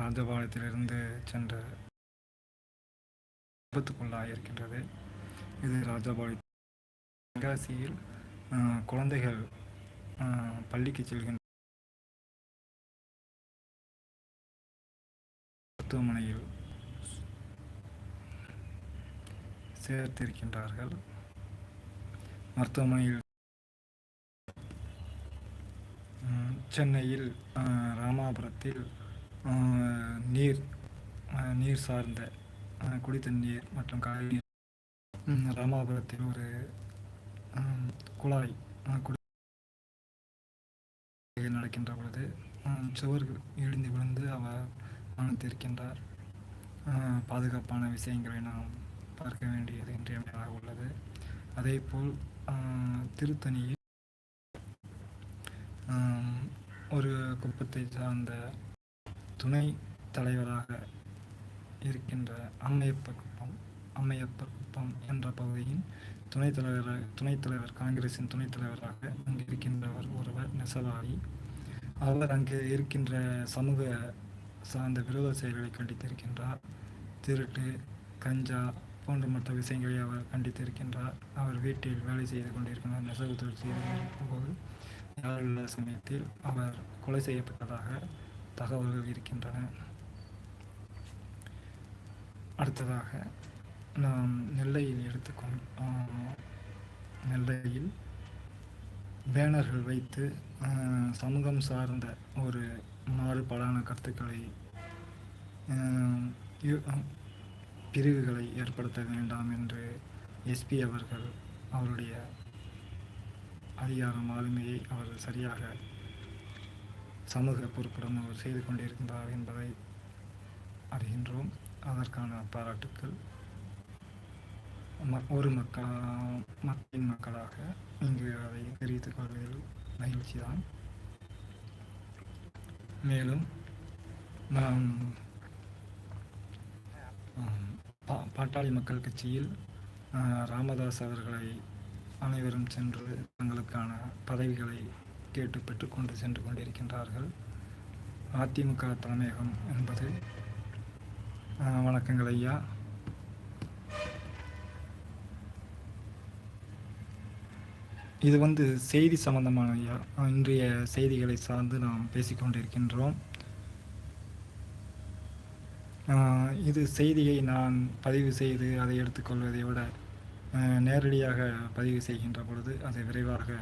ராஜபாளையத்திலிருந்து சென்ற விபத்துக்குள்ளாக இருக்கின்றது இது ராஜபாளையம் தென்காசியில் குழந்தைகள் பள்ளிக்கு செல்கின்ற மருத்துவமனையில் சேர்த்திருக்கின்றார்கள். மருத்துவமனையில் சென்னையில் ராமாபுரத்தில் நீர் நீர் சார்ந்த குடித்தண்ணீர் மற்றும் காய்கறி ராமாபுரத்தில் ஒரு குழாய் குடி நடக்கின்ற பொழுது சுவர் இடிந்து விழுந்து அவர் மனத்திருக்கின்றார் பாதுகாப்பான விஷயங்களை நாம் பார்க்க வேண்டியது இன்றியமையாக உள்ளது. அதே போல் திருத்தணியில் ஒரு குப்பத்தை சார்ந்த துணை தலைவராக இருக்கின்ற அம்மையப்பர் குப்பம் அம்மையப்பர் குப்பம் என்ற பகுதியின் துணைத் தலைவராக துணைத் தலைவர் காங்கிரஸின் துணைத் தலைவராக அங்கு இருக்கின்றவர் ஒருவர் நெசவாரி அவர் அங்கு இருக்கின்ற சமூக சார்ந்த விரோத செயல்களை கண்டித்திருக்கின்றார். திருட்டு கஞ்சா போன்ற மற்ற விஷயங்களை அவர் கண்டித்திருக்கின்றார். அவர் வீட்டில் வேலை செய்து கொண்டிருக்கின்றார் நெசவு தொழில் செய்து கொண்டிருக்கும்போது யாருள்ள சமயத்தில் அவர் கொலை செய்யப்பட்டதாக தகவல்கள் இருக்கின்றன. அடுத்ததாக நாம் நெல்லையில் எடுத்துக்கொண் நெல்லையில் பேனர்கள் வைத்து சமூகம் சார்ந்த ஒரு மாறுபாடான கருத்துக்களை பிரிவுகளை ஏற்படுத்த வேண்டாம் என்று எஸ்பி அவர்கள் அவருடைய அதிகாரம் ஆளுமையை அவர் சரியாக சமூக பொறுப்புடன் அவர் செய்து கொண்டிருக்கின்றார் என்பதை அறிகின்றோம். அதற்கான பாராட்டுக்கள். ஒரு மக்கள் மக்களின் மக்களாக இங்கு அதை தெரிவித்துக் கொள்வதில் மகிழ்ச்சி தான் மேலும் நாம் பாட்டாளி மக்கள் கட்சியில் ராமதாஸ் அவர்களை அனைவரும் சென்று தங்களுக்கான பதவிகளை கேட்டு பெற்றுக்கொண்டு சென்று கொண்டிருக்கின்றார்கள். அதிமுக தலைமையகம் என்பது. வணக்கங்கள் ஐயா. இது வந்து செய்தி சம்பந்தமான ஐயா. இன்றைய செய்திகளை சார்ந்து நாம் பேசிக்கொண்டிருக்கின்றோம். இது செய்தியை நான் பதிவு செய்து அதை எடுத்துக்கொள்வதை விட நேரடியாக பதிவு செய்கின்ற பொழுது அது விரைவாக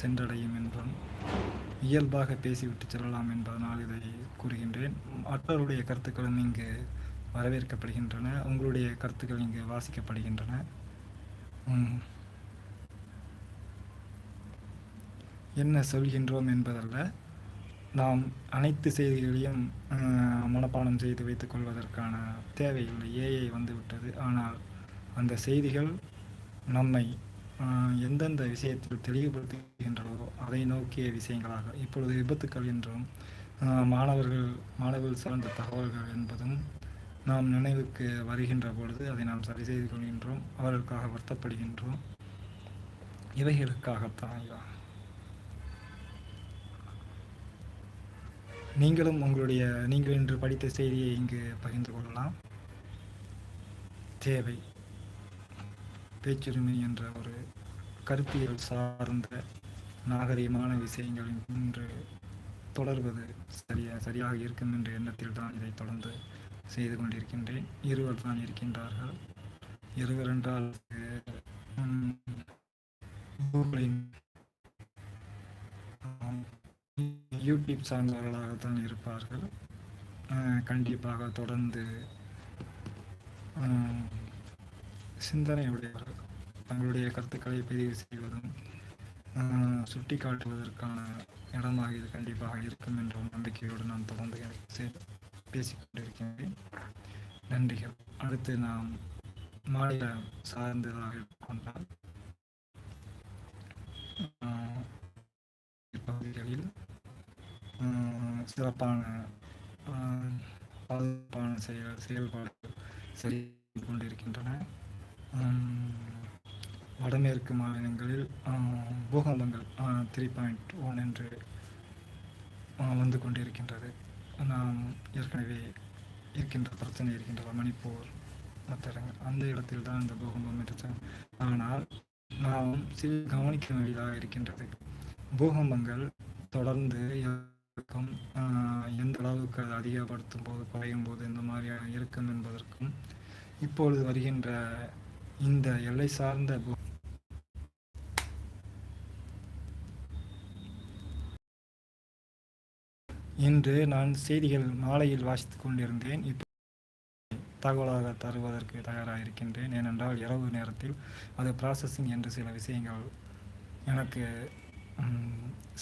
சென்றடையும் என்றும் இயல்பாக பேசிவிட்டு செல்லலாம் என்பதனால் இதை கூறுகின்றேன். மற்றவருடைய கருத்துக்களும் இங்கு வரவேற்கப்படுகின்றன. உங்களுடைய கருத்துக்கள் இங்கு வாசிக்கப்படுகின்றன. என்ன சொல்கின்றோம் என்பதல்ல. நாம் அனைத்து செய்திகளையும் மனப்பாடம் செய்து வைத்துக் கொள்வதற்கான தேவையில்லை. ஏஐ வந்துவிட்டது. ஆனால் அந்த செய்திகள் நம்மை எந்தெந்த விஷயத்தில் தெளிவுபடுத்துகின்றதோ அதை நோக்கிய விஷயங்களாக இப்பொழுது விபத்துக்கள் என்றும் மாணவர்கள் மாணவர்கள் சார்ந்த தகவல்கள் என்பதும் நாம் நினைவுக்கு வருகின்ற பொழுது அதை நாம் சரி செய்து கொள்கின்றோம் அவர்களுக்காக வருத்தப்படுகின்றோம். இவைகளுக்காகத்தான் நீங்களும் உங்களுடைய நீங்கள் இன்று படித்த செய்தியை இங்கு பகிர்ந்து கொள்ளலாம். தேவை. பேச்சுரிமை என்ற ஒரு கருத்தியல் சார்ந்த நாகரிகமான விஷயங்கள் இன்று தொடர்வது சரியா சரியாக இருக்கும் என்ற எண்ணத்தில் தான் இதை தொடர்ந்து செய்து கொண்டிருக்கின்றேன். இருவர் தான் இருக்கின்றார்கள். இருவர் என்றால் யூடியூப் சார்ந்தவர்களாகத்தான் இருப்பார்கள். கண்டிப்பாக தொடர்ந்து சிந்தனையுடையவர்கள் தங்களுடைய கருத்துக்களை பதிவு செய்வதும் சுட்டி காட்டுவதற்கான இடமாக இது கண்டிப்பாக இருக்கும் என்ற நம்பிக்கையோடு நான் தொடர்ந்து பேசிக்கொண்டிருக்கின்றேன். நன்றிகள். அடுத்து நாம் மாநில சார்ந்ததாக கொண்டால் பகுதிகளில் சிறப்பான பாதுகாப்பான செயல் செயல்பாடுகள் செய்து கொண்டிருக்கின்றன. வடமேற்கு மாநிலங்களில் பூகம்பங்கள் த்ரீ பாயிண்ட் ஒன் என்று வந்து கொண்டிருக்கின்றது. நாம் ஏற்கனவே இருக்கின்ற பிரச்சனை இருக்கின்ற மணிப்பூர் மற்ற இடங்கள் அந்த இடத்தில் தான் இந்த பூகம்பம் இருந்துச்சு. ஆனால் நாம் சில கவனிக்க வேண்டியதாக இருக்கின்றது. பூகம்பங்கள் தொடர்ந்து இருக்கும் எந்த அளவுக்கு அது அதிகப்படுத்தும் போது குறையும் போது இந்த மாதிரியான இருக்கும் என்பதற்கும் இப்பொழுது வருகின்ற இந்த எல்லை சார்ந்த பூ இன்று நான் செய்திகள் மாலையில் வாசித்து கொண்டிருந்தேன். இப்போ தகவலாக தருவதற்கு தயாராக இருக்கின்றேன் ஏனென்றால் இரவு நேரத்தில் அது ப்ராசஸிங் என்று சில விஷயங்கள் எனக்கு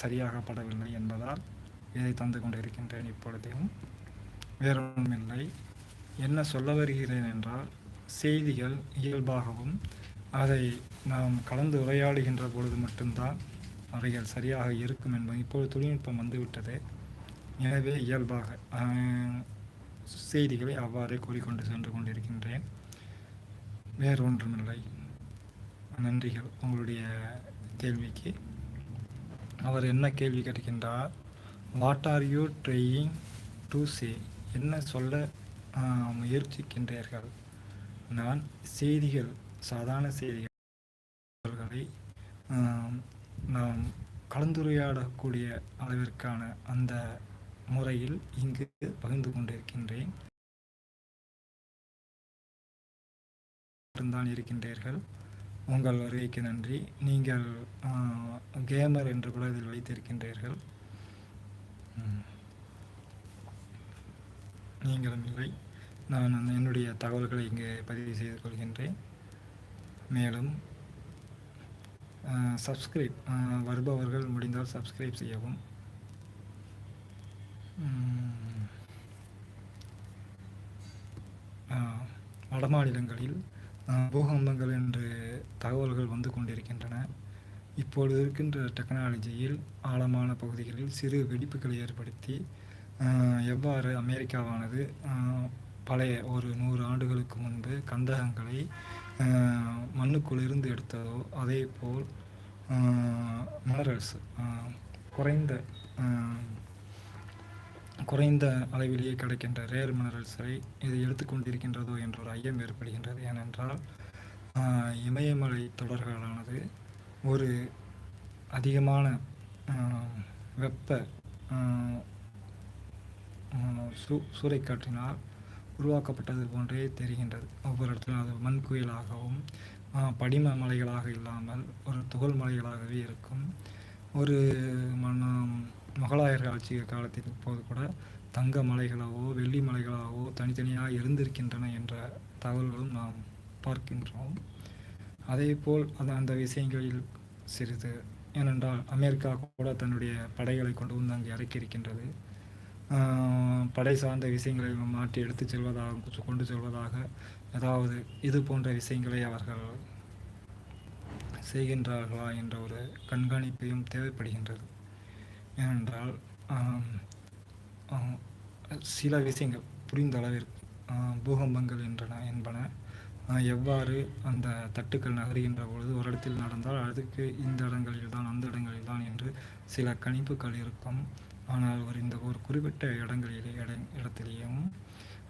சரியாகப்படவில்லை என்பதால் இதை தந்து கொண்டிருக்கின்றேன் இப்பொழுதையும். வேறொன்றுமில்லை. என்ன சொல்ல வருகிறேன் என்றால் செய்திகள் இயல்பாகவும் அதை நாம் கலந்து உரையாடுகின்ற பொழுது மட்டும்தான் அவைகள் சரியாக இருக்கும் என்பது. இப்போது தொழில்நுட்பம் வந்துவிட்டது. எனவே இயல்பாக செய்திகளை அவ்வாறே கூறிக்கொண்டு சென்று கொண்டிருக்கின்றேன். வேறு ஒன்றுமில்லை. நன்றிகள் உங்களுடைய கேள்விக்கு. அவர் என்ன கேள்வி கேட்கின்றார்? What are you trying to say என்ன சொல்ல முயற்சிக்கின்றீர்கள்? நான் செய்திகள் சாதாரண செய்திகளை நாம் கலந்துரையாடக்கூடிய அளவிற்கான அந்த முறையில் இங்கு பகிர்ந்து கொண்டிருக்கின்றேன். தான் இருக்கின்றீர்கள். உங்கள் வருகைக்கு நன்றி. நீங்கள் கேமர் என்று கூட இதில் வைத்திருக்கின்றீர்கள் நீங்களும் இல்லை. நான் என்னுடைய தகவல்களை இங்கே பதிவு செய்து கொள்கின்றேன். மேலும் சப்ஸ்கிரைப் வருபவர்கள் முடிந்தால் சப்ஸ்கிரைப் செய்யவும். வடமாநிலங்களில் பூகம்பங்கள் என்று தகவல்கள் வந்து கொண்டிருக்கின்றன. இப்பொழுது இருக்கின்ற டெக்னாலஜியில் ஆழமான பகுதிகளில் சிறு வெடிப்புகளை ஏற்படுத்தி எவ்வாறு அமெரிக்காவானது பழைய ஒரு நூறு ஆண்டுகளுக்கு முன்பு கந்தகங்களை மண்ணுக்குள் இருந்து எடுத்ததோ அதே போல் மினரல்ஸ் குறைந்த குறைந்த அளவிலேயே கிடைக்கின்ற ரேர் மினரல்ஸை இது எடுத்துக்கொண்டிருக்கின்றதோ என்ற ஒரு ஐயம் ஏற்படுகின்றது. ஏனென்றால் இமயமலை தொடர்களானது ஒரு அதிகமான வெப்ப சூ சூறைக்காற்றினால் உருவாக்கப்பட்டது போன்றே தெரிகின்றது. ஒவ்வொரு இடத்திலும் அது மண் குயிலாகவும் படிம மலைகளாக இல்லாமல் ஒரு துகள் மலைகளாகவே இருக்கும். ஒரு மன முகலாயர் ஆட்சி காலத்தின் போது கூட தங்க மலைகளாகவோ வெள்ளி மலைகளாகவோ தனித்தனியாக இருந்திருக்கின்றன என்ற தகவல்களும் நாம் பார்க்கின்றோம். அதே போல் அது அந்த விஷயங்களில் சிறிது ஏனென்றால் அமெரிக்கா கூட தன்னுடைய படைகளை கொண்டு வந்து அங்கே இறக்கியிருக்கின்றது. படை சார்ந்த விஷயங்களை மாற்றி எடுத்து செல்வதாக கொண்டு செல்வதாக ஏதாவது இது போன்ற விஷயங்களை அவர்கள் செய்கின்றார்களா என்ற ஒரு கண்காணிப்பையும் தேவைப்படுகின்றது. ஏனென்றால் சில விஷயங்கள் புரிந்த அளவிற்கு பூகம்பங்கள் என்றன என்பன எவ்வாறு அந்த தட்டுக்கள் நகர்கின்ற பொழுது ஒரு இடத்தில் நடந்தால் அதுக்கு இந்த இடங்களில் தான் அந்த இடங்களில் தான் என்று சில கணிப்புகள் இருக்கும். ஆனால் ஒரு இந்த ஒரு குறிப்பிட்ட இடங்களிலே இட இடத்திலேயும்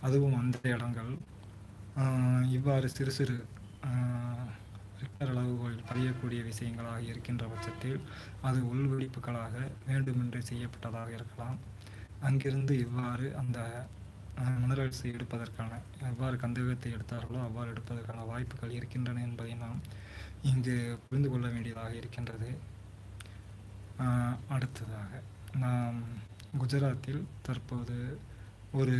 அதுவும் அந்த இடங்கள் இவ்வாறு சிறு சிறு ரிக்டர் அளவுகளில் பதியக்கூடிய விஷயங்களாக இருக்கின்ற பட்சத்தில் அது உள்வெடிப்புகளாக வேண்டுமென்றே செய்யப்பட்டதாக இருக்கலாம். அங்கிருந்து இவ்வாறு அந்த மினரல்ஸ் எடுப்பதற்கான எவ்வாறு கந்தகத்தை எடுத்தார்களோ அவ்வாறு எடுப்பதற்கான வாய்ப்புகள் இருக்கின்றன என்பதை நாம் இங்கு புரிந்து கொள்ள வேண்டியதாக இருக்கின்றது. அடுத்ததாக நாம் குஜராத்தில் தற்போது ஒரு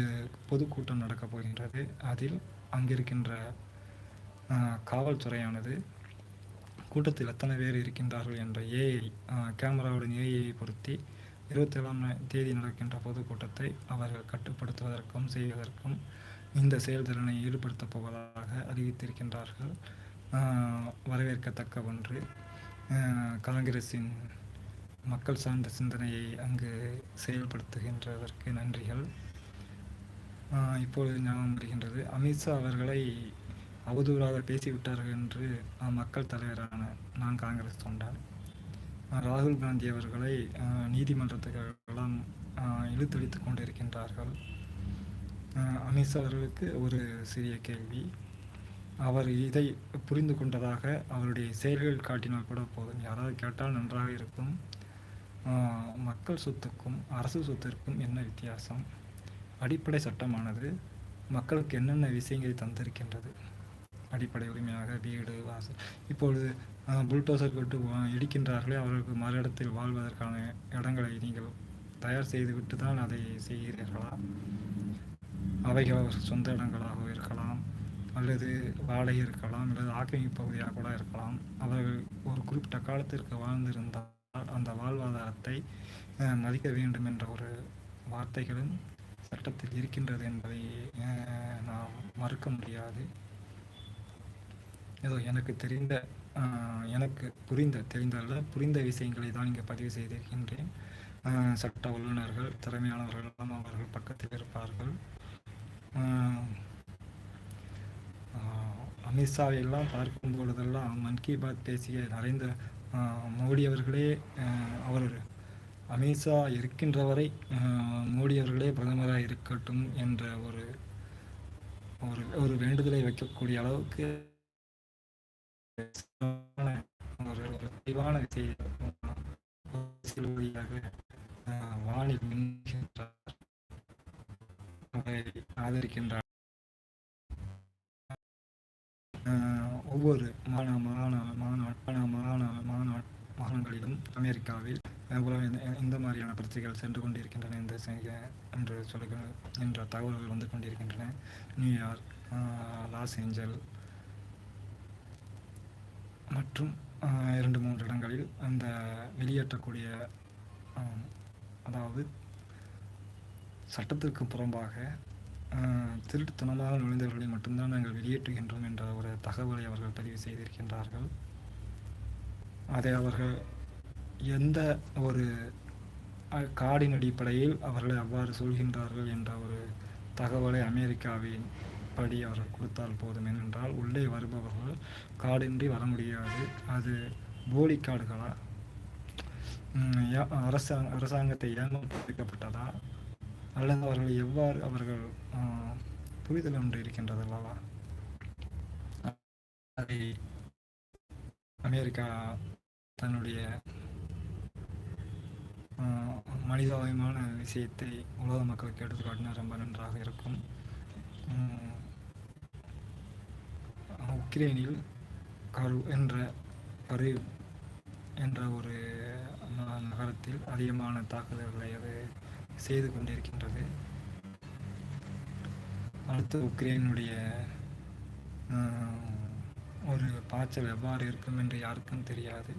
பொதுக்கூட்டம் நடக்கப் போகின்றது அதில் அங்கிருக்கின்ற காவல்துறையானது கூட்டத்தில் எத்தனை பேர் இருக்கின்றார்கள் என்ற ஏஐ கேமராவுடன் ஏஐயை பொருத்தி இருபத்தி ஏழாம் தேதி நடக்கின்ற பொதுக்கூட்டத்தை அவர்கள் கட்டுப்படுத்துவதற்கும் செய்வதற்கும் இந்த செயல்திறனை ஈடுபடுத்தப் போவதாக அறிவித்திருக்கின்றார்கள். வரவேற்கத்தக்க ஒன்று. காங்கிரஸின் மக்கள் சார்ந்த சிந்தனையை அங்கு செயல்படுத்துகின்றதற்கு நன்றிகள். இப்பொழுது ஞாபகம் வருகின்றது. அமித்ஷா அவர்களை அவதூறாக பேசிவிட்டார்கள் என்று மக்கள் தலைவரான நான் காங்கிரஸ் தொண்டால் ராகுல் காந்தி அவர்களை நீதிமன்றத்துக்கெல்லாம் இழுத்தடித்து கொண்டிருக்கின்றார்கள். அமித்ஷா அவர்களுக்கு ஒரு சிறிய கேள்வி. அவர் இதை புரிந்து கொண்டதாக அவருடைய செயல்கள் காட்டினால் கூட போதும். யாராவது கேட்டால் நன்றாக இருக்கும். மக்கள் சொத்துக்கும் அரசு சொத்திற்கும் என்ன வித்தியாசம்? அடிப்படை சட்டமானது மக்களுக்கு என்னென்ன விஷயங்களை தந்திருக்கின்றது? அடிப்படை உரிமையாக வீடு வாசல். இப்பொழுது புல்டோசர் கொண்டு இடிக்கின்றார்களே அவர்களுக்கு மறு இடத்தில் வாழ்வதற்கான இடங்களை நீங்கள் தயார் செய்துவிட்டு தான் அதை செய்கிறீர்களா? அவைகள் சொந்த இடங்களாக இருக்கலாம் அல்லது வாடகை இருக்கலாம் அல்லது ஆக்கிரமிப்பு பகுதியாக கூட இருக்கலாம். அவர்கள் ஒரு குறிப்பிட்ட காலத்திற்கு வாழ்ந்திருந்தால் அந்த வாழ்வாதாரத்தை மதிக்க வேண்டும் என்ற ஒரு வார்த்தைகளும் சட்டத்தில் இருக்கின்றது என்பதை நாம் மறுக்க முடியாது. ஏதோ எனக்கு தெரிந்த எனக்கு புரிந்த தெரிந்தல்ல புரிந்த விஷயங்களை தான் இங்கே பதிவு செய்திருக்கின்றேன். சட்ட வல்லுநர்கள் திறமையானவர்கள் அவர்கள் பக்கத்தில் இருப்பார்கள். அமித்ஷாவை எல்லாம் பார்க்கும் பொழுதெல்லாம் மன் கி பாத் பேசிய நரேந்திர மோடி அவர்களே அவர் அமித்ஷா இருக்கின்ற வரை மோடி அவர்களே பிரதமராக இருக்கட்டும் என்ற ஒரு ஒரு ஒரு வேண்டுதலை வைக்கக்கூடிய அளவுக்கு தெளிவான வழியாக வானில் மின்கின்றார் ஆதரிக்கின்றார் ஒவ்வொரு மாநா மாநா மாநாட்டு மாநா மாநாட்டு மாகாணங்களிலும் அமெரிக்காவில் இந்த மாதிரியான பிரச்சனைகள் சென்று கொண்டிருக்கின்றன இந்த என்று சொல்லுங்கள் என்ற தகவல்கள் வந்து கொண்டிருக்கின்றன. நியூயார்க் லாஸ் ஏஞ்சல் மற்றும் இரண்டு மூன்று இடங்களில் அந்த வெளியேற்றக்கூடிய அதாவது சட்டத்திற்கு புறம்பாக திருட்டுத்தனமாக நுழைந்தவர்களை மட்டும்தான் நாங்கள் வெளியேற்றுகின்றோம் என்ற ஒரு தகவலை அவர்கள் பதிவு செய்திருக்கின்றார்கள். அதை அவர்கள் எந்த ஒரு காடின் அடிப்படையில் அவர்களை அவ்வாறு சொல்கின்றார்கள் என்ற ஒரு தகவலை அமெரிக்காவின் படி அவர்கள் கொடுத்தால் போதும் ஏனென்றால் உள்ளே வருபவர்கள் காடின்றி வர முடியாது. அது போலி காடுகளா? அரசாங்க அரசாங்கத்தை ஏமாற்றப்பட்டதா அல்லது அவர்கள் எவ்வாறு அவர்கள் புரிதல் ஒன்று இருக்கின்றது அல்லவா? அதை அமெரிக்கா தன்னுடைய மனிதாபிமான விஷயத்தை உலக மக்களுக்கு எடுத்துக்காட்டினா ரொம்ப நன்றாக இருக்கும். உக்ரைனில் கரு என்ற கரு என்ற ஒரு நகரத்தில் அதிகமான தாக்குதல்களை அது செய்து கொண்டிருக்கின்றது. அடுத்து உக்ரைனுடைய ஒரு பாய்ச்சல் எவ்வாறு இருக்கும் என்று யாருக்கும் தெரியாது.